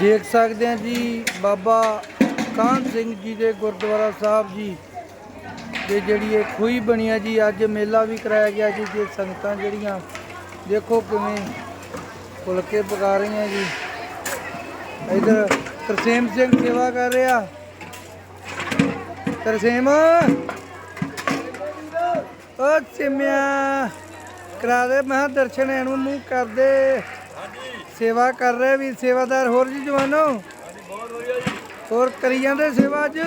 ਦੇਖ ਸਕਦੇ ਆ ਜੀ, ਬਾਬਾ ਕਾਨ ਸਿੰਘ ਜੀ ਦੇ ਗੁਰਦੁਆਰਾ ਸਾਹਿਬ ਜੀ ਦੇ ਜਿਹੜੀ ਇਹ ਖੂਹੀ ਬਣੀ ਆ ਜੀ, ਅੱਜ ਮੇਲਾ ਵੀ ਕਰਾਇਆ ਗਿਆ ਜੀ, ਜੇ ਸੰਗਤਾਂ ਜਿਹੜੀਆਂ, ਦੇਖੋ ਕਿਵੇਂ ਫੁਲਕੇ ਪਕਾ ਰਹੀਆਂ ਜੀ। ਇਧਰ ਤਰਸੇਮ ਸਿੰਘ ਸੇਵਾ ਕਰ ਰਿਹਾ। ਤਰਸੇਮ! ਓ ਸਿਮਿਆ, ਕਰਾ ਦੇ, ਮੈਂ ਦਰਸ਼ਨ ਇਹਨੂੰ, ਮੂੰਹ ਕਰ ਦੇ। ਸੇਵਾ ਕਰ ਰਹੇ ਵੀ ਸੇਵਾਦਾਰ ਹੋਰ ਜੀ ਜਵਾਨੋ? ਹੋਰ ਕਰੀ ਜਾਂਦੇ ਸੇਵਾ ਅੱਜ?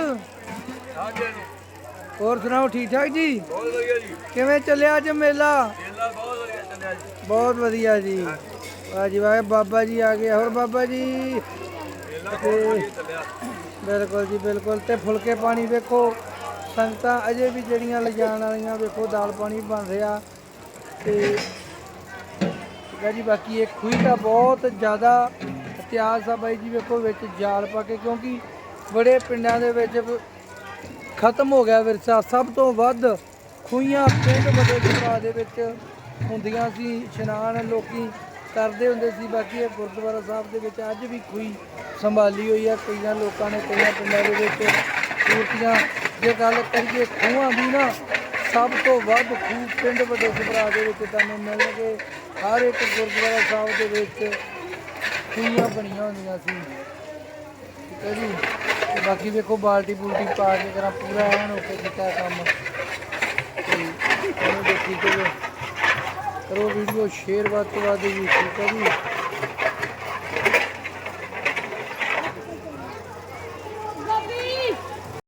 ਹੋਰ ਸੁਣਾਓ, ਠੀਕ ਠਾਕ ਜੀ? ਕਿਵੇਂ ਚੱਲਿਆ ਅੱਜ ਮੇਲਾ? ਬਹੁਤ ਵਧੀਆ ਜੀ। ਵਾਹ ਜੀ ਵਾਹ, ਬਾਬਾ ਜੀ ਆ ਗਏ। ਹੋਰ ਬਾਬਾ ਜੀ? ਤੇ ਬਿਲਕੁਲ ਜੀ, ਬਿਲਕੁਲ। ਤੇ ਫੁਲਕੇ ਪਾਣੀ ਵੇਖੋ, ਸੰਗਤਾਂ ਅਜੇ ਵੀ ਜਿਹੜੀਆਂ ਲਿਜਾਣ ਵਾਲੀਆਂ, ਵੇਖੋ, ਦਾਲ ਪਾਣੀ ਬਣ ਰਿਹਾ। ਤੇ ਠੀਕ ਜੀ, ਬਾਕੀ ਇਹ ਖੂਹੀ ਦਾ ਬਹੁਤ ਜ਼ਿਆਦਾ ਇਤਿਹਾਸ ਆ ਬਾਈ ਜੀ, ਵੇਖੋ, ਵਿੱਚ ਜਾਲ ਪਾ ਕੇ, ਕਿਉਂਕਿ ਬੜੇ ਪਿੰਡਾਂ ਦੇ ਵਿੱਚ ਖਤਮ ਹੋ ਗਿਆ ਵਿਰਸਾ। ਸਭ ਤੋਂ ਵੱਧ ਖੂਹੀਆਂ ਪਿੰਡ ਵੱਡੇ ਗੁਰਦੁਆਰਾ ਦੇ ਵਿੱਚ ਹੁੰਦੀਆਂ ਸੀ, ਇਸ਼ਨਾਨ ਲੋਕੀ ਕਰਦੇ ਹੁੰਦੇ ਸੀ। ਬਾਕੀ ਇਹ ਗੁਰਦੁਆਰਾ ਸਾਹਿਬ ਦੇ ਵਿੱਚ ਅੱਜ ਵੀ ਖੂਹੀ ਸੰਭਾਲੀ ਹੋਈ ਆ। ਕਈਆਂ ਲੋਕਾਂ ਨੇ, ਕਈਆਂ ਪਿੰਡਾਂ ਦੇ ਵਿੱਚ ਮੂਰਤੀਆਂ। ਜੇ ਗੱਲ ਕਰੀਏ ਖੂਹਾਂ ਦੀ ਨਾ, ਸਭ ਤੋਂ ਵੱਧ ਖੂਹ ਪਿੰਡ ਵੱਡੇ ਸੁਭਰਾ ਦੇ ਵਿੱਚ ਤੁਹਾਨੂੰ ਮਿਲਣਗੇ। ਹਰ ਇੱਕ ਗੁਰਦੁਆਰਾ ਸਾਹਿਬ ਦੇ ਵਿੱਚ ਖੂਹੀਆਂ ਬਣੀਆਂ ਹੁੰਦੀਆਂ ਸੀ। ਠੀਕ ਹੈ ਜੀ? ਤੇ ਬਾਕੀ ਦੇਖੋ ਬਾਲਟੀ ਬੂਲਟੀ ਪਾ ਕੇ ਕਰਾਂ ਪੂਰਾ ਐਨ ਹੋ ਕੀਤਾ ਕੰਮ। ਤੇ ਦੇਖੀ ਚਲੋ ਕਰੋ ਵੀਡੀਓ, ਸ਼ੇਅਰ ਵੱਧ ਤੋਂ ਵੱਧ ਜੀ, ਠੀਕ ਹੈ ਜੀ।